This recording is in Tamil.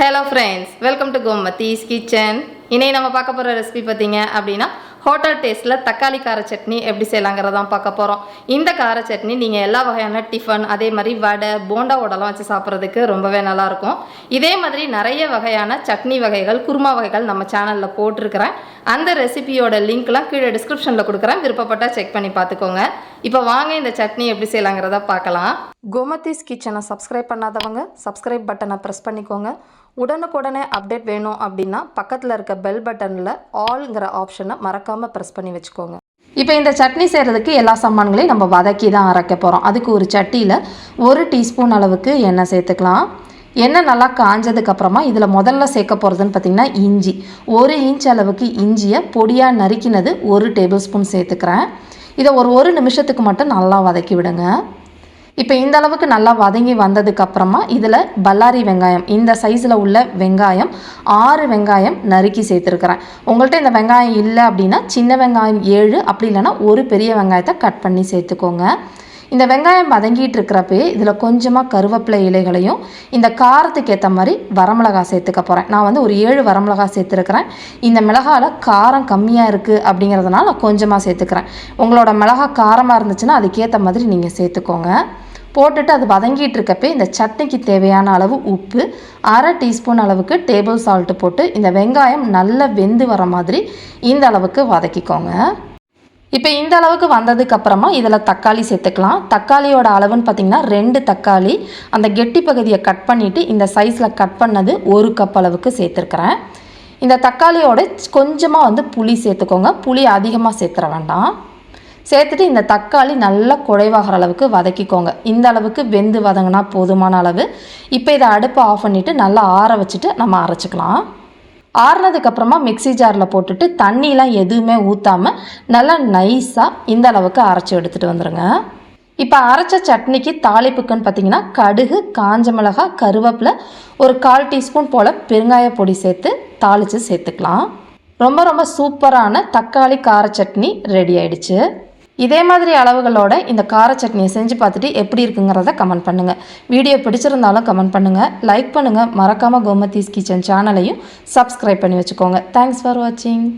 Hello friends welcome to Gomathi's kitchen இன்னைக்கு நம்ம பார்க்க போகிற ரெசிபி பார்த்தீங்க அப்படின்னா ஹோட்டல் டேஸ்ட்டில் தக்காளி கார சட்னி எப்படி செய்யலாங்கிறதான் பார்க்க போகிறோம் இந்த கார சட்னி நீங்கள் எல்லா வகையான டிஃபன் அதே மாதிரி வடை போண்டாவோடலாம் வச்சு சாப்பிட்றதுக்கு ரொம்பவே நல்லாயிருக்கும். இதே மாதிரி நிறைய வகையான சட்னி வகைகள் குருமா வகைகள் நம்ம சேனலில் போட்டிருக்கிறேன். அந்த ரெசிபியோட லிங்க்லாம் கீழே டிஸ்கிரிப்ஷனில் கொடுக்குறேன். விருப்பப்பட்டால் செக் பண்ணி பார்த்துக்கோங்க. இப்போ வாங்க இந்த சட்னி எப்படி செய்யலாங்கிறத பார்க்கலாம். கோமத்தீஸ் கிச்சனை சப்ஸ்கிரைப் பண்ணாதவங்க சப்ஸ்கிரைப் பட்டனை ப்ரெஸ் பண்ணிக்கோங்க. உடனுக்குடனே அப்டேட் வேணும் அப்படின்னா பக்கத்தில் இருக்க பெல் பட்டனில் ஆல்ங்கிற ஆப்ஷனை மறக்காமல் ப்ரெஸ் பண்ணி வச்சுக்கோங்க. இப்போ இந்த சட்னி செய்கிறதுக்கு எல்லா சாமான்களையும் நம்ம வதக்கி தான் அரைக்க போகிறோம் அதுக்கு ஒரு சட்டியில் ஒரு டீஸ்பூன் அளவுக்கு எண்ணெய் சேர்த்துக்கலாம். எண்ணெய் நல்லா காஞ்சதுக்கப்புறமா இதில் முதல்ல சேர்க்க போகிறதுன்னு பார்த்திங்கன்னா இஞ்சி. ஒரு இன்ச் அளவுக்கு இஞ்சியை பொடியாக நறுக்கினது ஒரு டேபிள் ஸ்பூன் சேர்த்துக்கிறேன். இதை ஒரு ஒரு நிமிஷத்துக்கு மட்டும் நல்லா வதக்கி விடுங்க. இப்போ இந்த அளவுக்கு நல்லா வதங்கி வந்ததுக்கு அப்புறமா இதில் பல்லாரி வெங்காயம் இந்த சைஸில் உள்ள வெங்காயம் ஆறு வெங்காயம் நறுக்கி சேர்த்துருக்குறேன். உங்கள்கிட்ட இந்த வெங்காயம் இல்லை அப்படின்னா சின்ன வெங்காயம் ஏழு அப்படி இல்லைன்னா ஒரு பெரிய வெங்காயத்தை கட் பண்ணி சேர்த்துக்கோங்க. இந்த வெங்காயம் வதங்கிட்டு இருக்கிறப்பே இதில் கொஞ்சமாக கருவேப்பிலை இலைகளையும் இந்த காரத்துக்கு ஏற்ற மாதிரி வரமிளகா சேர்த்துக்க போகிறேன் நான் வந்து ஒரு ஏழு வரமிளகா சேர்த்துருக்கிறேன். இந்த மிளகாவில் காரம் கம்மியாக இருக்குது அப்படிங்கிறதுனால நான் கொஞ்சமாக சேர்த்துக்கிறேன். உங்களோட மிளகா காரமாக இருந்துச்சுன்னா அதுக்கேற்ற மாதிரி நீங்கள் சேர்த்துக்கோங்க. போட்டுட்டு அது வதங்கிட்டு இருக்கப்பே இந்த சட்னிக்கு தேவையான அளவு உப்பு அரை டீஸ்பூன் அளவுக்கு டேபிள் சால்ட்டு போட்டு இந்த வெங்காயம் நல்லா வெந்து வர மாதிரி இந்த அளவுக்கு வதக்கிக்கோங்க. இப்போ இந்த அளவுக்கு வந்ததுக்கு அப்புறமா இதில் தக்காளி சேர்த்துக்கலாம். தக்காளியோட அளவுன்னு பார்த்திங்கன்னா ரெண்டு தக்காளி. அந்த கெட்டி பகுதியை கட் பண்ணிவிட்டு இந்த சைஸில் கட் பண்ணது ஒரு கப் அளவுக்கு சேர்த்துருக்குறேன். இந்த தக்காளியோட கொஞ்சமாக வந்து புளி சேர்த்துக்கோங்க. புளி அதிகமாக சேர்த்துற வேண்டாம். சேர்த்துட்டு இந்த தக்காளி நல்லா குழைவாகிற அளவுக்கு வதக்கிக்கோங்க. இந்த அளவுக்கு வெந்து வதங்கினா போதுமான அளவு. இப்போ இதை அடுப்பை ஆஃப் பண்ணிவிட்டு நல்லா ஆற வச்சுட்டு நம்ம அரைச்சிக்கலாம். ஆறுனதுக்கப்புறமா மிக்ஸி ஜாரில் போட்டுட்டு தண்ணிலாம் எதுவுமே ஊற்றாமல் நல்லா நைஸாக இந்த அளவுக்கு அரைச்சி எடுத்துகிட்டு வந்துடுங்க இப்போ அரைச்ச சட்னிக்கு தாளிப்புக்குன்னு பார்த்தீங்கன்னா கடுகு காஞ்ச மிளகாய் கருவேப்பிலை ஒரு கால் டீஸ்பூன் போல் பெருங்காய பொடி சேர்த்து தாளித்து சேர்த்துக்கலாம். ரொம்ப ரொம்ப சூப்பரான தக்காளி கார சட்னி ரெடி ஆயிடுச்சு. இதே மாதிரி அளவுகளோட இந்த கார சட்னியை செஞ்சு பார்த்துட்டு எப்படி இருக்குங்கிறத கமெண்ட் பண்ணுங்கள் வீடியோ பிடிச்சிருந்தாலும் கமெண்ட் பண்ணுங்கள் லைக் பண்ணுங்கள் மறக்காமல் கோமத்தீஸ் கிச்சன் சேனலையும் சப்ஸ்கிரைப் பண்ணி வச்சுக்கோங்க. தேங்க்ஸ் ஃபார் வாட்சிங்